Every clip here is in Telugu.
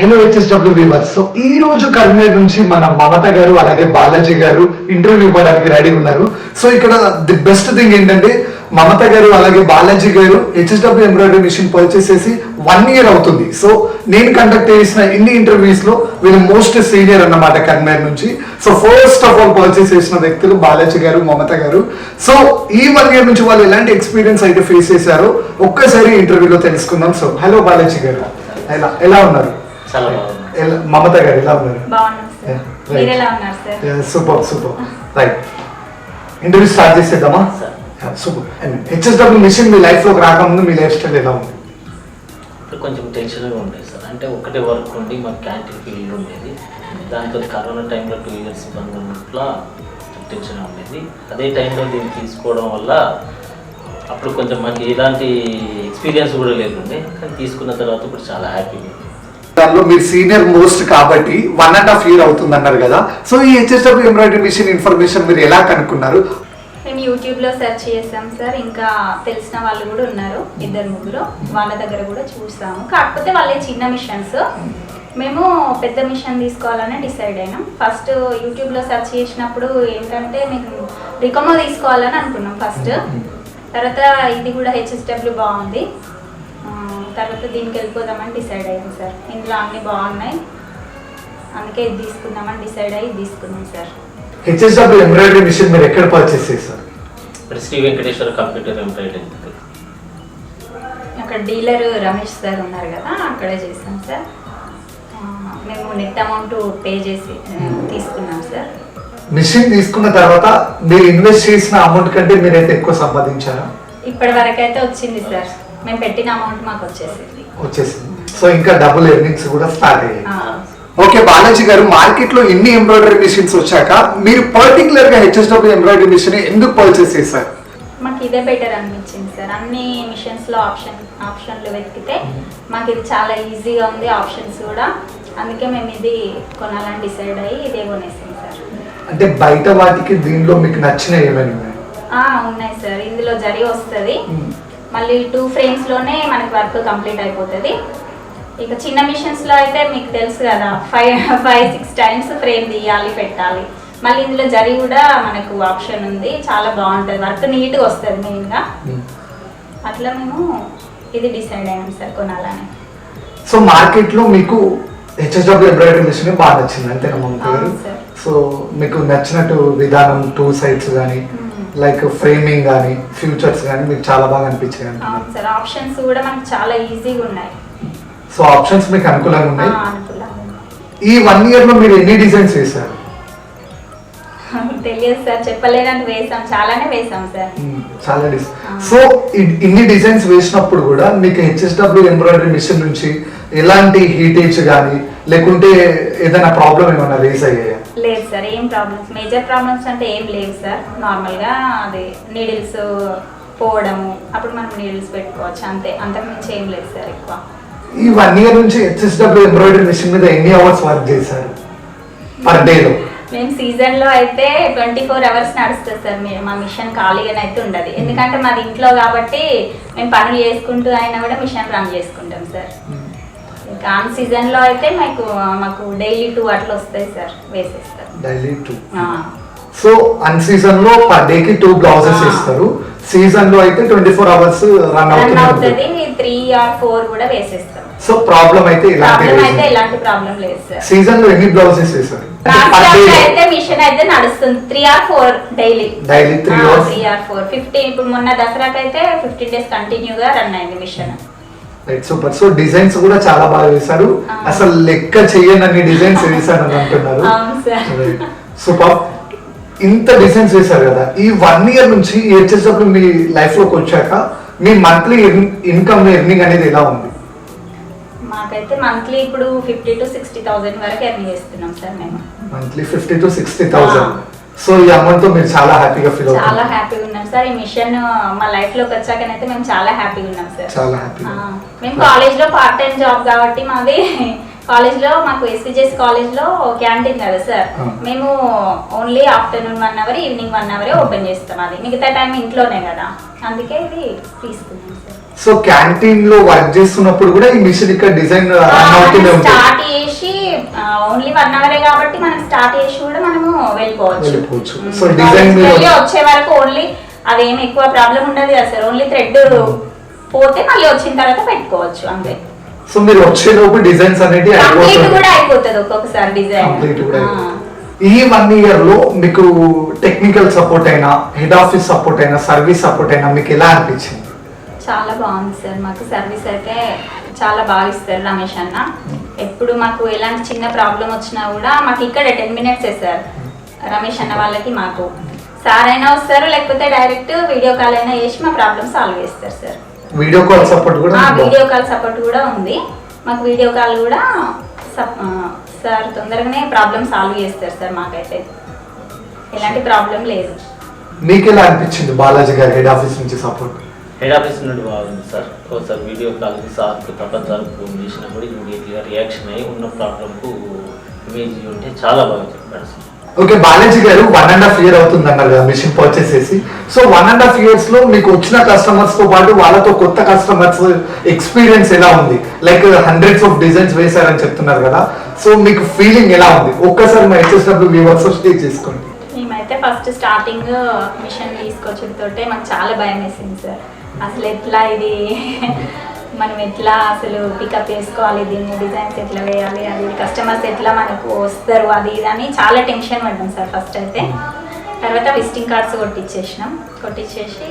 హలో హెచ్ఎస్డబ్ల్యూ వీవర్స్ సో ఈ రోజు కరీంనగర్ నుంచి మన మమత గారు అలాగే బాలాజీ గారు ఇంటర్వ్యూ ఇవ్వడానికి రెడీ ఉన్నారు. సో ఇక్కడ ది బెస్ట్ థింగ్ ఏంటంటే మమత గారు అలాగే బాలాజీ గారు హెచ్ఎస్డబ్ల్యూ ఎంబ్రాయిడరీ మిషన్ పర్చేస్ చేసి వన్ ఇయర్ అవుతుంది. సో నేను కండక్ట్ చేసిన ఇన్ని ఇంటర్వ్యూస్లో వీళ్ళు మోస్ట్ సీనియర్ అన్నమాట కన్వేర్ నుంచి. So first of all purchase చేసిన వ్యక్తులు బాలాజీ గారు మమత గారు. సో ఈ వన్ ఇయర్ నుంచి వాళ్ళు ఎలాంటి ఎక్స్పీరియన్స్ అయితే ఫేస్ చేశారో ఒక్కసారి ఇంటర్వ్యూలో తెలుసుకుందాం. సో హలో బాలాజీ గారు. ఎలా ఎలా ఉన్నారు? చాలా బాగుంది. ఎలా- మమత గారు ఎలా ఉన్నారు? బాగున్నాం సార్. Yeah, right. మీరు ఎలా ఉన్నారు sir? Super super. Right interview start చేసేద్దామా? సార్. సూపర్. హెచ్ఎస్డబ్ల్యూ మిషన్ మీ లైఫ్లోకి రాకముందు మీ లైఫ్ స్టైల్ ఎలా ఉంది? ఇప్పుడు కొంచెం టెన్షన్గా ఉండేది సార్. అంటే ఒకటే వర్క్ ఉండి మాకు క్యాంటీన్ ఫీల్డ్ ఉండేది. దాంతో కరోనా టైంలో టూ ఇయర్స్ బంద్ ఉన్నట్ల టెన్షన్గా ఉండేది. అదే టైంలో దీన్ని తీసుకోవడం వల్ల అప్పుడు కొంచెం మనకి ఎలాంటి ఎక్స్పీరియన్స్ కూడా లేకుండే. కానీ తీసుకున్న తర్వాత ఇప్పుడు చాలా హ్యాపీగా ఉంది దానిలో మీరు సీనియర్ మోస్ట్ కాబట్టి వన్ అండ్ హాఫ్ ఇయర్ అవుతుంది అన్నారు కదా. సో ఈ హెచ్ఎస్డబ్ల్యూ ఎంబ్రాయిడరీ మిషన్ ఇన్ఫర్మేషన్ మీరు ఎలా కనుక్కున్నారు? మేము యూట్యూబ్లో సెర్చ్ చేసాం సార్. ఇంకా తెలిసిన వాళ్ళు కూడా ఉన్నారు ఇద్దరు ముగ్గురు. వాళ్ళ దగ్గర కూడా చూసాము. కాకపోతే వాళ్ళే చిన్న మిషన్స్ మేము పెద్ద మిషన్ తీసుకోవాలని డిసైడ్ అయినాం. ఫస్ట్ యూట్యూబ్లో సెర్చ్ చేసినప్పుడు ఏంటంటే మీకు రికమో తీసుకోవాలని అనుకున్నాం ఫస్ట్ తర్వాత ఇది కూడా హెచ్ఎస్డబ్ల్యూ బాగుంది. తర్వాత దీనికి వెళ్ళిపోదామని డిసైడ్ అయ్యాం సార్. ఇందులో అన్నీ బాగున్నాయి. అందుకే ఇది తీసుకుందామని డిసైడ్ అయ్యి తీసుకున్నాం సార్. హెచ్ఎస్డబ్ల్యూ ఎంబ్రాయిడరీ మిషన్ మీరు ఎక్కడ పర్చేస్ చేశారు? ఇప్పుడు శ్రీ వెంకటేశ్వర కంప్యూటర్ ఎంబ్రాయిడరీ అక్కడ డీలర్ రమేష్ సార్ ఉన్నారు కదా అక్కడే చేసాం సార్. మేము నెట్ అమౌంట్ పే చేసి తీసుకున్నాం సార్. మిషన్ తీసుకున్న తర్వాత మీరు ఇన్వెస్ట్ చేసిన అమౌంట్ కంటే మీరైతే ఎక్కువ సంపాదించారా? ఇప్పటి వరకు అయితే వచ్చింది సార్. మేము పెట్టిన అమౌంట్ మాకు వచ్చేసింది. వచ్చేసింది. సో ఇంకా డబుల్ ఎర్నింగ్స్ కూడా స్టార్ట్ అయ్యాయి. ఓకే బాలాజీ గారు మార్కెట్లో ఎన్ని ఎంబ్రాయిడరీ మిషన్స్ వచ్చాక మీరు పర్టికులర్గా హెచ్ఎస్డబ్ల్యూ ఎంబ్రాయిడరీ మిషన్ ఎందుకు పర్చేస్ చేశారు? మాకు ఇదే బెటర్ అనిపించింది సార్. అన్ని మిషన్స్లో ఆప్షన్ ఆప్షన్లు వెతికితే మాకు ఇది చాలా ఈజీగా ఉంది ఆప్షన్స్ కూడా. అందుకే మేము ఇది కొనాలని డిసైడ్ అయ్యి ఇదే కొనేసాం సార్. అంటే బయట వాటికి దీనిలో మీకు నచ్చిన ఏమైనా ఉన్నాయి? ఉన్నాయి సార్. ఇందులో జరి వస్తుంది. మళ్ళీ టూ ఫ్రేమ్స్లోనే మనకి వర్క్ కంప్లీట్ అయిపోతుంది. ఇక చిన్న మిషన్స్లో అయితే మీకు తెలుసు కదా five five six times frame తీయాలి పెట్టాలి. మళ్ళీ ఇందులో జరి కూడా మనకు ఆప్షన్ ఉంది. చాలా బాగుంటుంది. వర్క్ నీట్గా వస్తుంది మెయిన్గా మ్మ్. అట్లా మేము ఇది డిసైడ్ అయ్యాం సార్ కొనాలని. సో మార్కెట్లో మీకు హెచ్ఎస్డబ్ల్యూ ఎంబ్రాయిడరీ మిషన్ బాగా నచ్చింది అంతేనా. సో మీకు నచ్చినట్టు విధానం టూ సైడ్స్ కానీ. లైక్ ఫ్రేమింగ్ కానీ ఫ్యూచర్స్ కానీ మీకు చాలా బాగా అనిపించాయి అవును సార్ ఆప్షన్స్ కూడా మనకు చాలా ఈజీగా ఉన్నాయి. సో ఆప్షన్స్ మీకు అనుకూలంగా ఆ, ఉన్నాయి. అనుకూలంగా. ఈ వన్ ఇయర్లో మీరు ఎన్ని డిజైన్స్ వేశారు? తెలియదు సార్ చెప్పలేనట్టు వేసాం చాలానే వేసాం సార్. మ్మ్. చాలా డిజైన్ ఆ. సో ఇ- ఇన్ని డిజైన్స్ వేసినప్పుడు కూడా మీకు హెచ్ఎస్డబ్ల్యూ ఎంబ్రాయిడరీ మిషన్ నుంచి ఎలాంటి హీటేజ్ కానీ లేకుంటే ఏదైనా ప్రాబ్లం ఏమైనా రేస్ అయ్యాయా? లేదు సార్ ఏం ప్రాబ్లమ్స్ మేజర్ ప్రాబ్లమ్స్ అంటే ఏం లేవు సార్. నార్మల్గా అది నీడిల్స్ పోవడము అప్పుడు మనం నీడిల్స్ పెట్టుకోవచ్చు అంతే. అంతకుమించి ఏం లేదు సార్ ఎక్కువ. ఈ వన్ ఇయర్ నుంచి హెచ్ఎస్డబ్ల్యూ ఎంబ్రాయిడరీ మిషన్ మీద ఎన్ని అవర్స్ వర్క్ చేశారు? పర్ డేలో మేము సీజన్లో అయితే ట్వంటీ ఫోర్ అవర్స్ నడుస్తుంది సార్ మీరు మా మిషన్ ఖాళీగానే అయితే ఉండదు. ఎందుకంటే మాది ఇంట్లో కాబట్టి మేము పనులు చేసుకుంటూ అయినా కూడా మిషన్ రన్ చేసుకుంటాం సార్. ఆన్ సీజన్లో అయితే మాకు మాకు డైలీ టూ అట్లా వస్తాయి సార్ వేసేస్తారు. Daily two. సో అన్ సీజన్లో పర్ డే కి టూ బ్లౌజెస్. ఇస్తారు. సీజన్లో అయితే ట్వంటీ ఫోర్ అవర్స్ రన్ అవుతుంది త్రీ ఆర్ ఫోర్ కూడా వేసేస్తాం. సో ప్రాబ్లం అయితే ఇలాంటి ఎలాంటి ప్రాబ్లం లేదు సార్. సీజన్లో ఎన్ని బ్లౌజెస్ ఇయర్ అయితే మిషన్ అయితే నడుస్తుంది three or four daily. hours? Three or four. Fifteen ఇప్పుడు మొన్న దసరాకి అయితే ఫిఫ్టీన్ డేస్ కంటిన్యూగా రన్ అయింది machine. Right super so designs కూడా చాలా బాగా వేశారు. అసలు లెక్క చేయనన్ని డిజైన్స్ వేశారు అని అంటున్నారు. సూపర్ ఇంత డిజైన్స్ వేశారు కదా. ఈ వన్ ఇయర్ నుంచి హెచ్ఎస్డబ్ల్యూ మీ లైఫ్లోకి వచ్చాక మీ మంత్లీ ఇన్కమ్ ఎర్నింగ్ అనేది ఎలా ఉంది? మాకైతే మంత్లీ ఇప్పుడు ఫిఫ్టీ టు సిక్స్టీ థౌసండ్ వరకు ఎర్న్ చేస్తున్నాం సార్ మేము. Monthly fifty to sixty thousand so ఈ అమౌంట్తో మీరు చాలా హ్యాపీగా ఫీల్ చాలా హ్యాపీగా సార్ ఈ మిషన్ మా లైఫ్లోకి వచ్చాకనైతే మేము చాలా హ్యాపీగా ఉన్నాం సార్. చాలా హ్యాపీ ఆ, మేము కాలేజ్లో పార్ట్ టైం జాబ్ కాబట్టి మాది కాలేజ్లో మాకు ఎస్విజెస్ కాలేజ్లో క్యాంటీన్ కదా సార్. మేము only afternoon one hour evening one అవరే open చేస్తాం అది. మిగతా టైం ఇంట్లోనే కదా. అందుకే ఇది తీసుకున్నాం సార్. సో క్యాంటీన్లో వర్క్ చేస్తున్నప్పుడు కూడా ఈ మిషన్ ఇక్కడ డిజైన్ స్టార్ట్ చేసి ఓన్లీ వన్ అవరే కాబట్టి మనం స్టార్ట్ చేసి కూడా మనము వెళ్ళిపోవచ్చు. మీద- వెళ్ళి వచ్చే వరకు ఓన్లీ అదేం ఎక్కువ ప్రాబ్లం ఉండదు కదా సార్. ఓన్లీ థ్రెడ్ పోతే మళ్ళీ వచ్చిన తర్వాత పెట్టుకోవచ్చు అంతే. సో మీరు వచ్చేలోపు డిజైన్స్ అనేది కంప్లీట్ కూడా అయిపోతుంది ఒక్కొక్కసారి డిజైన్ కంప్లీట్ కూడా ఈ వన్ ఇయర్లో మీకు టెక్నికల్ సపోర్ట్ అయినా హెడ్ ఆఫీస్ సపోర్ట్ అయినా సర్వీస్ సపోర్ట్ అయినా మీకు ఎలా అనిపించింది? చాలా బాగుంది సార్. మాకు సర్వీస్ అయితే చాలా బాగా ఇస్తారు రమేష్ అన్న. ఎప్పుడు మాకు ఎలాంటి చిన్న ప్రాబ్లం వచ్చినా కూడా మాకు ఇక్కడ టెన్ మినిట్సే సార్. రమేష్ అన్న వాళ్ళకి మాకు. సార్ అయినా వస్తారు లేకపోతే డైరెక్ట్ వీడియో కాల్ అయినా చేసి మా ప్రాబ్లమ్ సాల్వ్ చేస్తారు సార్. వీడియో కాల్ సపోర్ట్ కూడా వీడియో కాల్ సపోర్ట్ కూడా ఉంది. మాకు వీడియో కాల్ కూడా సార్ తొందరగానే ప్రాబ్లమ్ సాల్వ్ చేస్తారు సార్ మాకైతే. ఎలాంటి ప్రాబ్లం లేదు. మీకు ఎలా అనిపించింది బాలాజీ గారి హెడ్ ఆఫీస్ నుంచి సపోర్ట్? హెడ్ ఆఫీస్ నుండి బాగుంది సార్. ఒకసారి వీడియో కాల్కి సార్కి ప్రపంచాలకు ఫోన్ చేసినా కూడా ఇమీడియట్గా రియాక్షన్ అయ్యి ఉన్న ప్రాబ్లంకు ఇమేజ్ ఉంటే చాలా బాగా చెప్పాడు సార్. ఓకే బాలాజీ గారు వన్ అండ్ హాఫ్ ఇయర్ అవుతుంది అన్నారు కదా మిషన్ పర్చేస్ చేసి. సో వన్ అండ్ హాఫ్ ఇయర్స్లో మీకు వచ్చిన కస్టమర్స్తో పాటు వాళ్ళతో కొత్త కస్టమర్స్ ఎక్స్పీరియన్స్ ఎలా ఉంది? లైక్ హండ్రెడ్స్ ఆఫ్ డిజైన్స్ వేశారని చెప్తున్నారు కదా. సో మీకు ఫీలింగ్ ఎలా ఉంది? ఒక్కసారి మా హెచ్ఎస్డబ్ల్యూ వ్యూవర్స్ స్టే చేసుకోండి. మేమైతే ఫస్ట్ స్టార్టింగ్ మిషన్ తీసుకొచ్చడితోటే మాకు చాలా భయం వేసింది సార్ అసలు ఎట్లా ఇది? మనం ఎట్లా అసలు పికప్ చేసుకోవాలి దీన్ని డిజైన్స్ ఎట్లా వేయాలి అది కస్టమర్స్ ఎట్లా మనకు వస్తారు అది ఇది అని చాలా టెన్షన్ పడ్డాం సార్ ఫస్ట్ అయితే. తర్వాత విజిటింగ్ కార్డ్స్ కొట్టించేసినాం కొట్టించేసి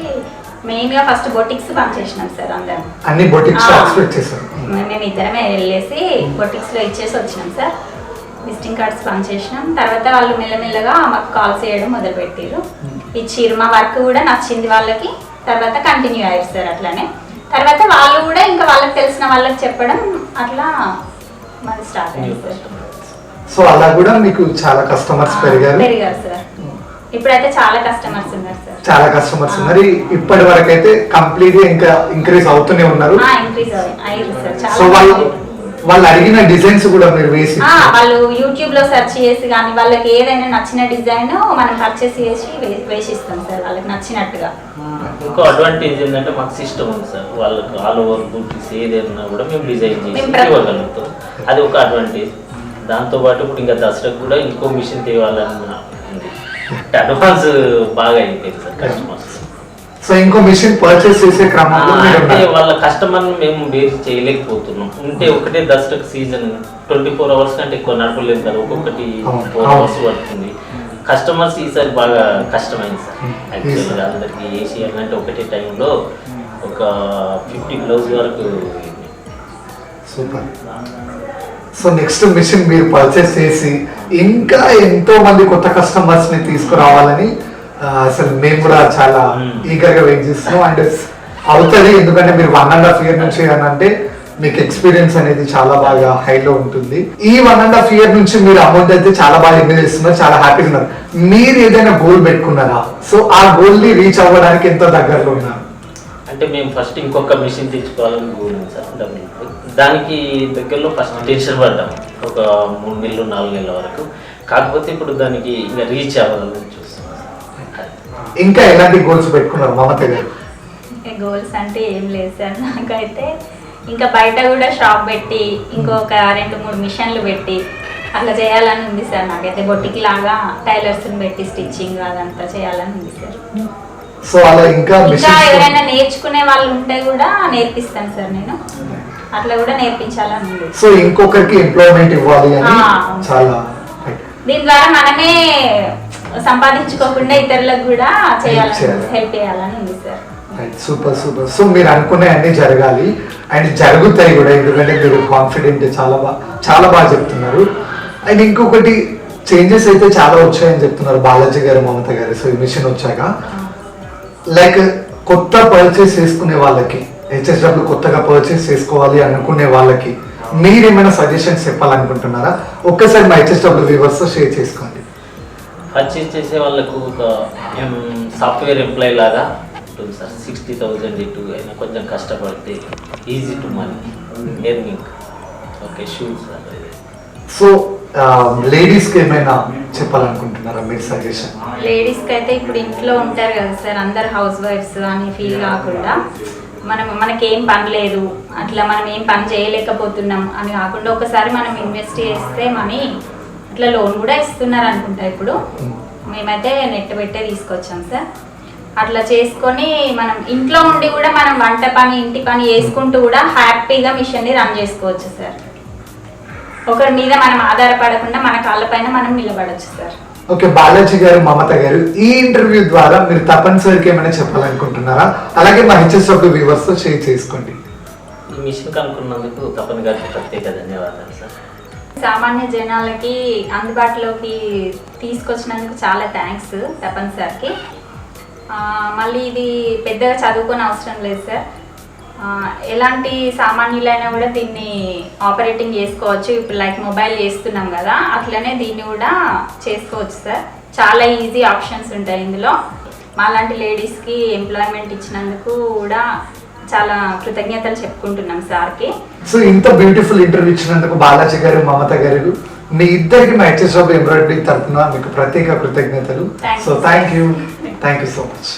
మెయిన్గా ఫస్ట్ బొటిక్స్ పనిచేసినాం సార్ అందరం. అన్ని పెట్టేశారు. మేము ఇద్దరమే వెళ్ళేసి బొటిక్స్లో ఇచ్చేసి వచ్చినాం సార్. విజిటింగ్ కార్డ్స్ పనిచేసినాం తర్వాత వాళ్ళు మెల్లమెల్లగా మాకు కాల్స్ చేయడం మొదలుపెట్టారు ఇచ్చిర్రు మా వర్క్ కూడా నచ్చింది వాళ్ళకి. తర్వాత కంటిన్యూ అయ్యారు సార్ అట్లానే. తర్వాత వాళ్ళు కూడా ఇంకా వాళ్ళకి తెలిసిన వాళ్ళకి చెప్పడం అట్లా మాది స్టార్ట్ అయింది సార్ సో అలా కూడా మీకు చాలా కస్టమర్స్ పెరిగారు? పెరిగారు సార్ ఇప్పుడైతే చాలా కస్టమర్స్ ఉన్నారు సార్ చాలా కస్టమర్స్ ఉన్నారు. ఇప్పటి వరకు అయితే కంప్లీట్గా ఇంకా ఇంక్రీజ్ అవుతూనే ఉన్నారు. ఇంక్రీజ్ అయ్యారు సార్ సో వాళ్ళు వాళ్ళు అడిగిన డిజైన్స్ కూడా మీరు వేసి ఆ, వాళ్ళు యూట్యూబ్లో సెర్చ్ చేసి కానీ వాళ్ళకి ఏదైనా నచ్చిన డిజైన్ మనం పర్చేస్ చేసి వేసిస్తాం సార్ వాళ్ళకి నచ్చినట్టుగా. ఇంకో అడ్వాంటేజ్ ఏంటంటే మాకు సిస్టమ్ ఉంది సార్. వాళ్ళకి ఆల్ ఓవర్ బూటీస్ ఏదైనా కూడా మేము డిజైన్ చేసి ఇవ్వగలుగుతాం. అది ఒక అడ్వాంటేజ్ దాంతోపాటు ఇప్పుడు ఇంకా దసరాకు కూడా ఇంకో మిషన్ తేవాలని ఉంది. అడ్వాన్స్ బాగా అయిపోయింది సార్ కస్టమర్స్ సో ఇంకో మిషన్ పర్చేస్ చేసే క్రమంలో అంటే. వాళ్ళ కస్టమర్ మేము వేరు చేయలేకపోతున్నాం. ఉంటే ఒకటే దసరాకు సీజన్ ట్వంటీ ఫోర్ అవర్స్ కంటే ఎక్కువ నడపలేదు కదా ఒక్కొక్కటి ఫోర్. అవర్స్ పడుతుంది. కస్టమర్స్ ఈసారి బాగా కష్టమైంది సార్. యాక్చువల్గా అందరికి ఏసీ అంటే ఒకటే టైంలో ఒక ఫిఫ్టీ బ్లౌజ్ వరకు సూపర్. సో నెక్స్ట్ మిషన్ మీరు పర్చేస్ చేసి ఇంకా ఎంతో మంది కొత్త కస్టమర్స్ని తీసుకురావాలని అసలు మేము కూడా చాలా Hmm. ఈగర్గా వెయిట్ చేస్తున్నాం. అండ్ అవుతుంది ఎందుకంటే మీరు వన్ అండ్ హాఫ్ ఇయర్ నుంచి అని అంటే మీకు ఎక్స్పీరియన్స్ అనేది చాలా బాగా హైలో ఉంటుంది. ఈ వన్ అండ్ హాఫ్ ఇయర్ నుంచి మీరు అమౌంట్ అయితే చాలా బాగా ఎంజాయ్ చేస్తున్నారు చాలా హ్యాపీగా ఉన్నారు. మీరు ఏదైనా గోల్ పెట్టుకున్నారా? సో ఆ గోల్ని రీచ్ అవ్వడానికి ఎంతో దగ్గరలో ఉన్నారు. అంటే మేము ఫస్ట్ ఇంకొక మిషన్ తెచ్చుకోవాలని గోల్ సార్ దానికి దగ్గరలో ఫస్ట్ టెన్షన్ పడ్డాం ఒక మూడు నెలలు నాలుగు నెలల వరకు. కాకపోతే ఇప్పుడు దానికి ఇంకా రీచ్ అవ్వాలని. ఇంకా ఎలాంటి గోల్స్ పెట్టుకున్నారు మమత గారు? గోల్స్ అంటే ఏం లేదు సార్. నాకైతే ఇంకా బయట కూడా షాప్ పెట్టి ఇంకొక రెండు మూడు మిషన్లు పెట్టి అట్లా చేయాలని ఉంది సార్. నాకైతే బొట్టికి లాగా టైలర్స్ పెట్టి స్టిచ్చింగ్ అదంతా చేయాలని ఉంది సార్. సో అలా ఇంకా ఎవరైనా నేర్చుకునే వాళ్ళు ఉంటే కూడా నేర్పిస్తాను సార్ నేను. అట్లా కూడా నేర్పించాలని ఉంది. సో ఇంకొకరికి ఎంప్లాయ్మెంట్ ఇవ్వాలి అని. చాలా. దీని ద్వారా మనమే సంపాదించుకోకుండా ఇతరులకు కూడా చేయాలని. హెల్ప్ చేయాలని ఉంది సార్ సూపర్ సూపర్ సో మీరు అనుకునే అన్ని జరగాలి. అండ్ జరుగుతాయి కూడా ఎందుకంటే మీరు కాన్ఫిడెంట్ చాలా బాగా చాలా బాగా చెప్తున్నారు. అండ్ ఇంకొకటి చేంజెస్ అయితే చాలా వచ్చాయని చెప్తున్నారు బాలాజీ గారు మమత గారు. సో ఈ మిషన్ వచ్చాక. లైక్ కొత్త పర్చేస్ చేసుకునే వాళ్ళకి హెచ్ఎస్డబ్ల్యూ కొత్తగా పర్చేస్ చేసుకోవాలి అనుకునే వాళ్ళకి మీరు ఏమైనా సజెషన్స్ చెప్పాలనుకుంటున్నారా? ఒక్కసారి మా హెచ్ఎస్డబ్ల్యూ వ్యూవర్స్ షేర్ చేసుకోండి. పర్చేస్ చేసే వాళ్ళకు ఒక సాఫ్ట్వేర్ ఎంప్లాయ్ లాగా ఉంటుంది సార్. సిక్స్టీ థౌజండ్ ఇటు అయినా కొంచెం కష్టపడితే easy to money earning okay shoes సార్. సో లేడీస్కి ఏమైనా చెప్పాలనుకుంటున్నారా? మీరు సజెషన్ లేడీస్కి అయితే ఇప్పుడు ఇంట్లో ఉంటారు కదా సార్ అందరు హౌస్ వైఫ్స్ అని ఫీల్ కాకుండా మనం మనకేం పని లేదు అట్లా మనం ఏం పని చేయలేకపోతున్నాం అని కాకుండా ఒకసారి మనం ఇన్వెస్ట్ చేస్తే మనీ అట్లా లోన్ కూడా ఇస్తున్నారు అనుకుంటా ఇప్పుడు. మేమైతే నెట్ పెట్టే తీసుకొచ్చాం సార్. అట్లా చేసుకొని మనం ఇంట్లో ఉండి కూడా మనం వంట పని ఇంటి పని చేసుకుంటూ కూడా హ్యాపీగా మిషన్ని రన్ చేసుకోవచ్చు సార్. ఒకరి మీద మనం ఆధారపడకుండా మన కాళ్ళపైన మనం నిలబడవచ్చు సార్. ఓకే బాలాజీ గారు మమత గారు ఈ ఇంటర్వ్యూ ద్వారా మీరు తప్పనిసరిగా ఏమైనా చెప్పాలనుకుంటున్నారా? అలాగే మా హెచ్ఎస్డబ్ల్యూ వ్యూవర్స్తో షేర్ చేసుకోండి. ఈ మిషన్ కనుక్కున్నందుకు తపన్ గారికి ప్రత్యేక ధన్యవాదాలు సార్. సామాన్య జనాలకి అందుబాటులోకి తీసుకొచ్చినందుకు చాలా థ్యాంక్స్ తపన్ సార్కి మళ్ళీ ఇది పెద్దగా చదువుకొని అవసరం లేదు సార్ ఎలాంటి సామాన్యులైనా కూడా దీన్ని ఆపరేటింగ్ చేసుకోవచ్చు. ఇప్పుడు లైక్ మొబైల్ చేస్తున్నాం కదా అట్లనే దీన్ని కూడా చేసుకోవచ్చు సార్ చాలా ఈజీ ఆప్షన్స్ ఉంటాయి ఇందులో. మాలాంటి లేడీస్కి ఎంప్లాయ్మెంట్ ఇచ్చినందుకు కూడా చాలా కృతజ్ఞతలు చెప్పుకుంటున్నాం సార్కి. సో ఇంత బ్యూటిఫుల్ ఇంటర్వ్యూ ఇచ్చినందుకు బాలాజీ గారు మమత గారు మీ ఇద్దరికి మా హెచ్ఎస్డబ్ల్యూ ఎంబ్రాయిడరీ తరఫున మీకు ప్రత్యేక కృతజ్ఞతలు. So. Thank you thank you so much